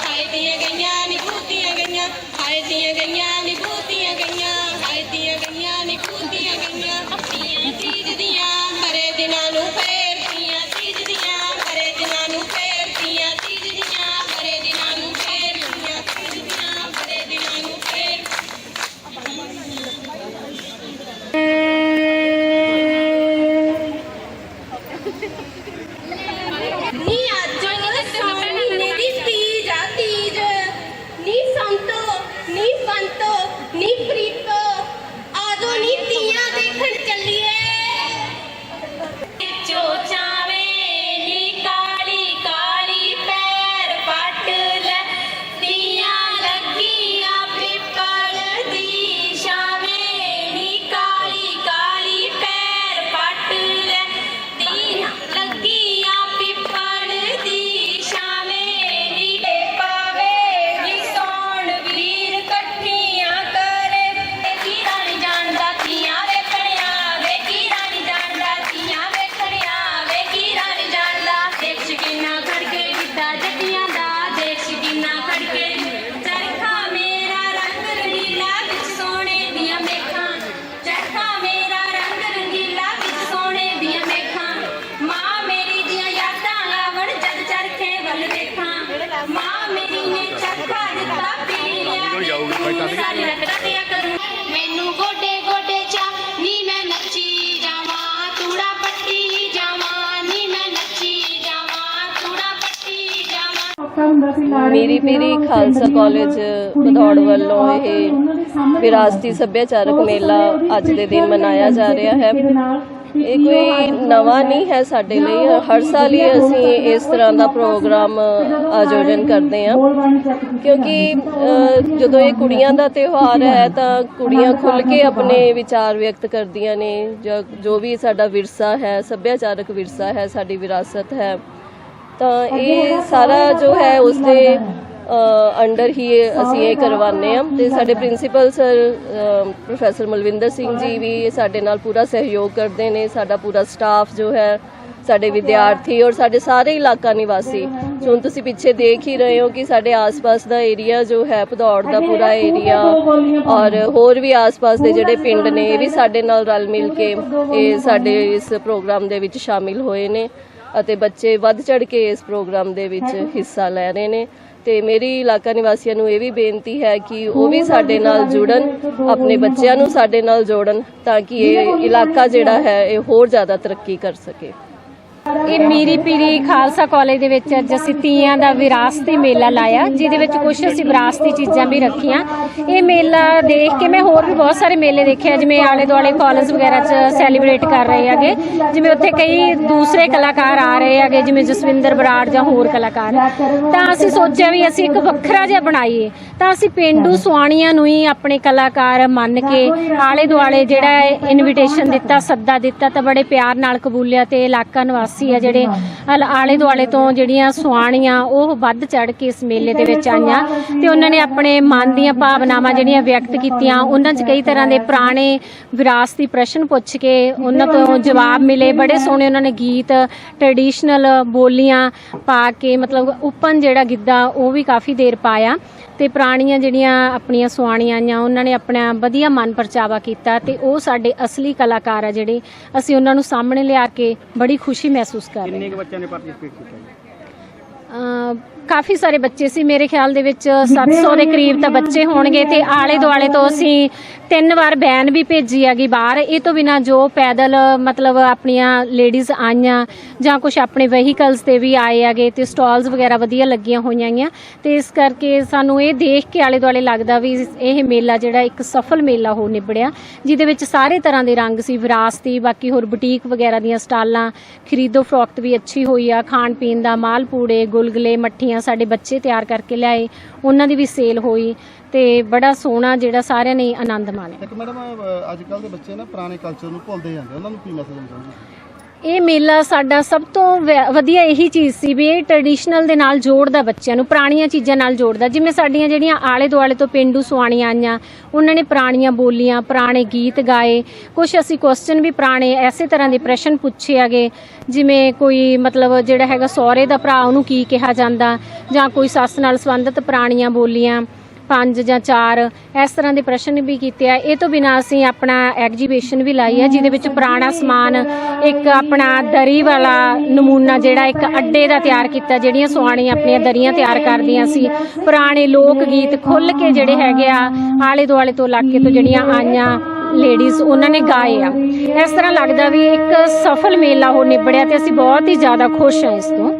ਹਾਏ ਦੀਆਂ ਗਈਆਂ ਨਿਭੂਤੀਆਂ ਗਈਆਂ ਹਾਏ ਦੀਆਂ ਗਈਆਂ ਨਿਭੂਤੀਆਂ ਮੇਰੀ ਮੇਰੀ ਖਾਲਸਾ ਕਾਲਜ ਬਧੌੜ ਵੱਲੋਂ ਇਹ ਵਿਰਾਸਤੀ ਸੱਭਿਆਚਾਰਕ ਮੇਲਾ ਅੱਜ ਦੇ ਦਿਨ ਮਨਾਇਆ ਜਾ ਰਿਹਾ ਹੈ। ਇਹ ਕੋਈ ਨਵਾਂ ਨਹੀਂ ਹੈ ਸਾਡੇ ਲਈ। ਹਰ ਸਾਲ ਹੀ ਅਸੀਂ ਇਸ ਤਰ੍ਹਾਂ ਦਾ ਪ੍ਰੋਗਰਾਮ ਆਯੋਜਨ ਕਰਦੇ ਹਾਂ। ਕਿਉਂਕਿ ਜਦੋਂ ਇਹ ਕੁੜੀਆਂ ਦਾ ਤਿਉਹਾਰ ਹੈ ਤਾਂ ਕੁੜੀਆਂ ਖੁੱਲ ਕੇ ਆਪਣੇ ਵਿਚਾਰ ਵਿਅਕਤ ਕਰਦੀਆਂ ਨੇ। ਜੋ ਵੀ ਸਾਡਾ ਵਿਰਸਾ ਹੈ ਸੱਭਿਆਚਾਰਕ ਵਿਰਸਾ ਹੈ ਸਾਡੀ ਵਿਰਾਸਤ ਹੈ। ਤਾਂ ਇਹ ਸਾਰਾ ਜੋ ਹੈ ਉਸਦੇ ਅੰਡਰ ਹੀ। ਅਸੀਂ ਇਹ ਕਰਵਾਉਂਦੇ ਹਾਂ। ਤੇ ਸਾਡੇ principal sir professor Malvinder Singh ji ਵੀ ਸਾਡੇ ਨਾਲ ਪੂਰਾ ਸਹਿਯੋਗ ਕਰਦੇ ਨੇ। ਸਾਡਾ ਪੂਰਾ ਸਟਾਫ ਜੋ ਹੈ ਸਾਡੇ ਵਿਦਿਆਰਥੀ ਔਰ ਸਾਡੇ ਸਾਰੇ ਇਲਾਕਾ ਨਿਵਾਸੀ। ਹੁਣ ਤੁਸੀਂ ਪਿੱਛੇ ਦੇਖ ਹੀ ਰਹੇ ਹੋ ਕਿ ਸਾਡੇ ਆਸ-ਪਾਸ ਦਾ ਏਰੀਆ ਜੋ ਹੈ ਭਦੌੜ ਦਾ ਪੂਰਾ ਏਰੀਆ ਔਰ ਹੋਰ ਵੀ ਆਸ-ਪਾਸ ਦੇ ਜਿਹੜੇ ਪਿੰਡ ਨੇ ਇਹ ਵੀ ਸਾਡੇ ਨਾਲ ਰਲ ਮਿਲ ਕੇ ਇਹ ਸਾਡੇ ਇਸ ਪ੍ਰੋਗਰਾਮ ਦੇ ਵਿੱਚ ਸ਼ਾਮਿਲ ਹੋਏ ਨੇ। ਅਤੇ ਬੱਚੇ ਵੱਧ ਚੜ ਕੇ ਇਸ ਪ੍ਰੋਗਰਾਮ ਦੇ ਵਿੱਚ ਹਿੱਸਾ ਲੈ ਰਹੇ ਨੇ। ਤੇ ਮੇਰੀ ਇਲਾਕਾ ਨਿਵਾਸੀਆਂ ਨੂੰ ਇਹ ਵੀ ਬੇਨਤੀ ਹੈ ਕਿ ਉਹ ਵੀ ਸਾਡੇ ਨਾਲ ਜੁੜਨ ਆਪਣੇ ਬੱਚਿਆਂ ਨੂੰ ਸਾਡੇ ਨਾਲ ਜੋੜਨ ਤਾਂ ਕਿ ਇਹ ਇਲਾਕਾ ਜਿਹੜਾ ਹੈ ਇਹ ਹੋਰ ਜ਼ਿਆਦਾ ਤਰੱਕੀ ਕਰ ਸਕੇ। ਇਹ ਮੀਰੀ ਪੀਰੀ ਖਾਲਸਾ ਕਾਲਜ ਦੇ ਵਿੱਚ ਅੱਜ ਅਸੀਂ ਤੀਆਂ ਦਾ ਵਿਰਾਸਤੀ ਮੇਲਾ ਲਾਇਆ, ਜਿਹਦੇ ਵਿੱਚ ਕੁਝ ਅਸੀਂ ਵਿਰਾਸਤੀ ਚੀਜ਼ਾਂ ਵੀ ਰੱਖੀਆਂ। ਇਹ ਮੇਲਾ ਦੇਖ ਕੇ ਮੈਂ ਹੋਰ ਵੀ ਬਹੁਤ ਸਾਰੇ ਮੇਲੇ ਦੇਖੇ ਜਿਵੇਂ ਆਲੇ ਦੁਆਲੇ ਕਾਲਜ ਵਗੈਰਾ 'ਚ ਸੈਲੀਬ੍ਰੇਟ ਕਰ ਰਹੇ ਹੈਗੇ, ਜਿਵੇਂ ਉੱਥੇ ਕਈ ਦੂਸਰੇ ਕਲਾਕਾਰ ਆ ਰਹੇ ਹੈਗੇ, ਜਿਵੇਂ ਜਸਵਿੰਦਰ ਬਰਾੜ ਜਾਂ ਹੋਰ ਕਲਾਕਾਰ। ਤਾਂ ਅਸੀਂ ਸੋਚਿਆ ਵੀ ਅਸੀਂ ਇੱਕ ਵੱਖਰਾ ਜਿਹਾ ਬਣਾਈਏ। ਤਾਂ ਅਸੀਂ ਪਿੰਡੂ ਸੁਆਣੀਆਂ ਨੂੰ ਹੀ ਆਪਣੇ ਕਲਾਕਾਰ ਮੰਨ ਕੇ ਆਲੇ ਦੁਆਲੇ ਜਿਹੜਾ ਇਨਵੀਟੇਸ਼ਨ ਦਿੱਤਾ, ਸੱਦਾ ਦਿੱਤਾ, ਤਾਂ ਬੜੇ ਪਿਆਰ ਨਾਲ ਕਬੂਲਿਆ ਤੇ ਇਲਾਕਾ ਨਿਵਾਸੀ ਆ ਜਿਹੜੇ ਅਲ- ਆਲੇ ਦੁਆਲੇ ਤੋਂ ਜਿਹੜੀਆਂ ਸੁਆਣੀਆਂ ਉਹ ਵੱਧ ਚੜ ਕੇ ਇਸ ਮੇਲੇ ਦੇ ਵਿੱਚ ਆਈਆਂ ਤੇ ਉਹਨਾਂ ਨੇ ਆਪਣੇ ਮਨ ਦੀਆਂ ਭਾਵਨਾਵਾਂ ਜਿਹੜੀਆਂ ਵਿਅਕਤ ਕੀਤੀਆਂ, ਉਹਨਾਂ 'ਚ ਕਈ ਤਰ੍ਹਾਂ ਦੇ ਪੁਰਾਣੇ ਵਿਰਾਸਤੀ ਪ੍ਰਸ਼ਨ ਪੁੱਛ ਕੇ ਉਹਨਾਂ ਤੋਂ ਜਵਾਬ ਮਿਲੇ। ਬੜੇ ਸੋਹਣੇ ਉਹਨਾਂ ਨੇ ਗੀਤ ਟ੍ਰੈਡੀਸ਼ਨਲ ਬੋਲੀਆਂ ਪਾ ਕੇ ਮਤਲਬ ਓਪਨ ਜਿਹੜਾ ਗਿੱਧਾ ਉਹ ਵੀ ਕਾਫੀ ਦੇਰ ਪਾਇਆ। ਤੇ ਪੁਰਾਣੀਆਂ ਜਿਹੜੀਆਂ ਆਪਣੀਆਂ ਸੁਆਣੀਆਂ ਆਈਆਂ ਉਹਨਾਂ ਨੇ ਆਪਣਾ ਵਧੀਆ ਮਨ ਪਰਚਾਵਾ ਕੀਤਾ ਤੇ ਉਹ ਸਾਡੇ ਅਸਲੀ ਕਲਾਕਾਰ ਆ ਜਿਹੜੇ ਅਸੀਂ ਉਹਨਾਂ ਨੂੰ ਸਾਹਮਣੇ ਲਿਆ ਕੇ ਬੜੀ ਖੁਸ਼ੀ ਮਹਿਸੂਸ ਕਰ ਰਹੇ ਕਿੰਨੇ ਕੁ ਬੱਚਿਆਂ ਨੇ ਪਾਰਟਿਸਿਪੇਟ ਕੀਤਾ ਜੀ? ਕਾਫੀ ਸਾਰੇ ਬੱਚੇ ਸੀ ਮੇਰੇ ਖਿਆਲ ਦੇ ਵਿੱਚ 700 ਦੇ ਕਰੀਬ ਤਾਂ ਬੱਚੇ ਹੋਣਗੇ ਤੇ ਆਲੇ ਦੁਆਲੇ ਤੋਂ ਅਸੀਂ ਤਿੰਨ ਵਾਰ ਬੈਨ ਵੀ ਭੇਜੀ ਹੈਗੀ ਬਾਹਰ। ਇਹ ਤੋਂ ਬਿਨਾ ਜੋ ਪੈਦਲ, ਮਤਲਬ ਆਪਣੀਆਂ ਲੇਡੀਜ਼ ਆਈਆਂ ਜਾਂ ਕੁਝ ਆਪਣੇ ਵਹੀਕਲਸ ਤੇ ਵੀ ਆਏ ਹੈਗੇ ਤੇ ਸਟਾਲਸ ਵਗੈਰਾ ਵਧੀਆ ਲੱਗੀਆਂ ਹੋਈਆਂ ਹੈਗੀਆਂ ਤੇ ਇਸ ਕਰਕੇ ਸਾਨੂੰ ਇਹ ਦੇਖ ਕੇ ਆਲੇ ਦੁਆਲੇ ਲੱਗਦਾ ਵੀ ਇਹ ਮੇਲਾ ਜਿਹੜਾ ਇੱਕ ਸਫਲ ਮੇਲਾ ਹੋ ਨਿਬੜਿਆ, ਜਿਹਦੇ ਵਿੱਚ ਸਾਰੇ ਤਰ੍ਹਾਂ ਦੇ ਰੰਗ ਸੀ, ਵਿਰਾਸਤੀ, ਬਾਕੀ ਹੋਰ ਬੁਟੀਕ ਵਗੈਰਾ ਦੀਆਂ ਸਟਾਲਾਂ ਖਰੀਦੋ ਫਰੋਖਤ ਵੀ ਅੱਛੀ ਹੋਈ ਆ ਖਾਣ ਪੀਣ ਦਾ ਮਾਲ ਪੂੜੇ ਗੁਲਗੁਲੇ, ਮੱਠੀਆਂ ਸਾਡੇ ਬੱਚੇ ਤਿਆਰ ਕਰਕੇ ਲਿਆਏ, ਉਹਨਾਂ ਦੀ ਵੀ ਸੇਲ ਹੋਈ ਤੇ ਬੜਾ ਸੋਹਣਾ ਜਿਹੜਾ ਸਾਰਿਆਂ ਨੇ ਆਨੰਦ ਮਾਣਿਆ। ਇੱਕ ਮੈਡਮ ਅੱਜ ਕੱਲ ਦੇ ਬੱਚੇ ਨਾ ਪੁਰਾਣੇ ਕਲਚਰ ਨੂੰ ਭੁੱਲਦੇ ਜਾਂਦੇ ਉਹਨਾਂ ਨੂੰ ਕੀ ਮੈਸੇਜ ਦੇਣਾ ਚਾਹੁੰਦੇ ਇਹ ਮੇਲਾ ਸਾਡਾ ਸਭ ਤੋਂ ਵਧੀਆ ਇਹੀ ਚੀਜ਼ ਸੀ ਵੀ ਇਹ ਟ੍ਰੈਡੀਸ਼ਨਲ ਦੇ ਨਾਲ ਜੋੜਦਾ ਬੱਚਿਆਂ ਨੂੰ, ਪੁਰਾਣੀਆਂ ਚੀਜ਼ਾਂ ਨਾਲ ਜੋੜਦਾ। ਜਿਵੇਂ ਸਾਡੀਆਂ ਜਿਹੜੀਆਂ ਆਲੇ ਦੁਆਲੇ ਤੋਂ ਪਿੰਡੂ ਸੁਆਣੀਆਂ ਆਈਆਂ, ਉਹਨਾਂ ਨੇ ਪੁਰਾਣੀਆਂ ਬੋਲੀਆਂ, ਪੁਰਾਣੇ ਗੀਤ ਗਾਏ। ਕੁਝ ਅਸੀਂ ਕੁਐਸਚਨ ਵੀ ਪੁਰਾਣੇ ਐਸੇ ਤਰ੍ਹਾਂ ਦੇ ਪ੍ਰਸ਼ਨ ਪੁੱਛੇ ਹੈਗੇ, ਜਿਵੇਂ ਕੋਈ ਮਤਲਬ ਜਿਹੜਾ ਹੈਗਾ ਸਹੁਰੇ ਦਾ ਭਰਾ ਉਹਨੂੰ ਕੀ ਕਿਹਾ ਜਾਂਦਾ, ਜਾਂ ਕੋਈ ਸੱਸ ਨਾਲ ਸੰਬੰਧਿਤ ਪੁਰਾਣੀਆਂ ਬੋਲੀਆਂ। ਪੰਜ ਜਾਂ ਚਾਰ ਇਸ ਤਰ੍ਹਾਂ ਦੇ ਪ੍ਰਸ਼ਨ ਵੀ ਕੀਤੇ ਆ। ਇਹ ਤੋਂ ਬਿਨਾਂ ਅਸੀਂ ਆਪਣਾ ਐਗਜੀਬਿਸ਼ਨ ਵੀ ਲਾਈ ਹੈ ਜਿਹਦੇ ਵਿੱਚ ਪੁਰਾਣਾ ਸਮਾਨ, ਇੱਕ ਆਪਣਾ ਦਰੀ ਵਾਲਾ ਨਮੂਨਾ ਜਿਹੜਾ ਇੱਕ ਅੱਡੇ ਦਾ ਤਿਆਰ ਕੀਤਾ, ਜਿਹੜੀਆਂ ਸੁਆਣੀਆਂ ਆਪਣੀਆਂ ਦਰੀਆਂ ਤਿਆਰ ਕਰਦੀਆਂ ਸੀ। ਪੁਰਾਣੇ ਲੋਕ ਗੀਤ ਖੁੱਲ ਕੇ ਜਿਹੜੇ ਹੈਗੇ ਆ, ਆਲੇ ਦੁਆਲੇ ਤੋਂ ਇਲਾਕੇ ਤੋਂ ਜਿਹੜੀਆਂ ਆਈਆਂ ਲੇਡੀਜ਼ ਉਹਨਾਂ ਨੇ ਗਾਏ ਆ। ਇਸ ਤਰ੍ਹਾਂ ਲੱਗਦਾ ਵੀ ਇੱਕ ਸਫਲ ਮੇਲਾ ਹੋ ਨਿਬੜਿਆ ਤੇ ਅਸੀਂ ਬਹੁਤ ਹੀ ਜ਼ਿਆਦਾ ਖੁਸ਼ ਹਾਂ ਇਸ ਤੋਂ।